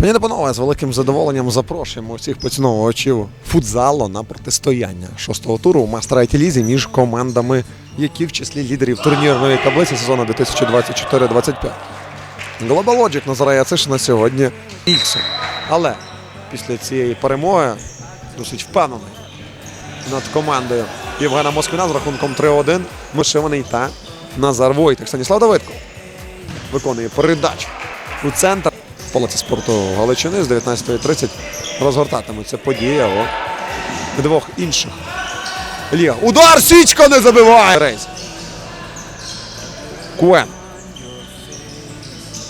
Пані та панове, з великим задоволенням запрошуємо всіх поціновувачів футзалу на протистояння шостого туру у Мастер Лізі між командами, які в числі лідерів турнірної таблиці сезону 2024-25. Global Logic назирає це ж на сьогодні Іксом. Але після цієї перемоги досить впевнений над командою Євгена Москвина з рахунком 3-1. Мишиваний та Назар Войтик. Станіслав Давидко виконує передачу у центр. Полиці спорту Галичини з 19.30 розгортатиметься подія у двох інших. Ліга. Удар! Січка не забиває! Рейс. Куен.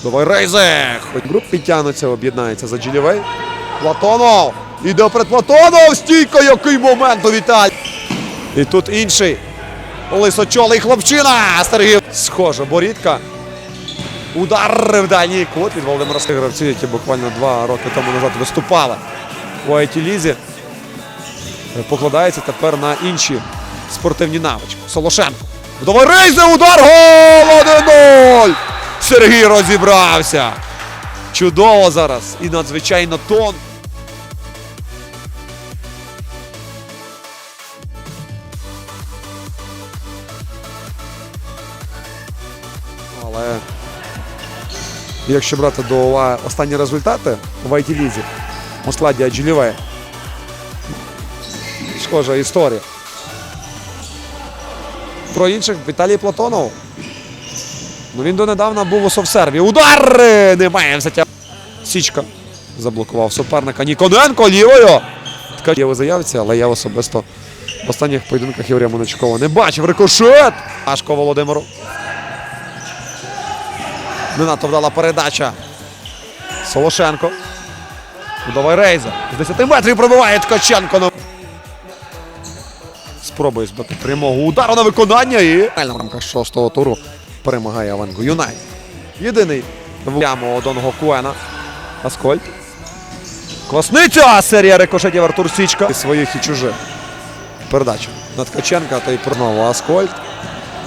Давай Рейзе! Хоч груп підтягнуться, об'єднається за Джилівей. Платонов! Іде перед Платонов! Стійка, який момент у! І тут інший. Лисочолий хлопчина! Сергій. Схоже, борідка. Удар в дальній кут від Володимира гравців, які буквально два роки тому назад виступали у it лізі Покладається тепер на інші спортивні навички. Солошенко. Давай рейзе, удар! Гол! 1-0! Сергій розібрався. Чудово зараз і надзвичайно тон. Але якщо брати до уваги останні результати в it лізі у складі Аджиліве, схожа історія. Про інших Віталій Платонов. Ну він донедавна був у совсерві. Удар! Немає взяття. Січка заблокував суперника Ніконенко лівою. Така є заявці, але я особисто в останніх поєдинках Єврія Моночкова не бачив. Рикошет! Ашко Володимиру. Не надто вдала передача. Солошенко. Давай Рейза. З 10 метрів пробиває Ткаченко. Ну. Спробує збити прямого удару на виконання і в рамках шостого туру перемагає Авенго Юнайт. Єдиний яму одного Куена. Аскольд. Класниця! Серія рикошетів Артур Січка. І своїх і чужих. Передача на Ткаченка та й знову Аскольд.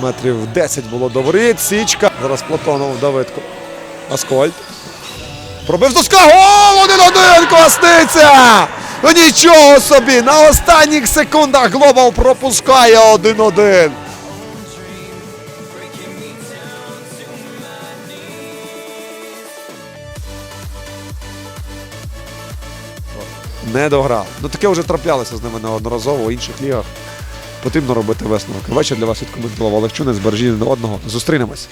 Метрів 10 було до воріт. Січка. Зараз Платонов Давидко. Аскольд. Пробив доска. Гол! Один-один! Класниця! Ну нічого собі! На останніх секундах Глобал пропускає 1-1. Не дограв. Ну таке вже траплялося з ними неодноразово у інших лігах. Потрібно робити висновок. Вечір для вас відкоментував Олег Чунець, бережіть один одного. Зустрінемось.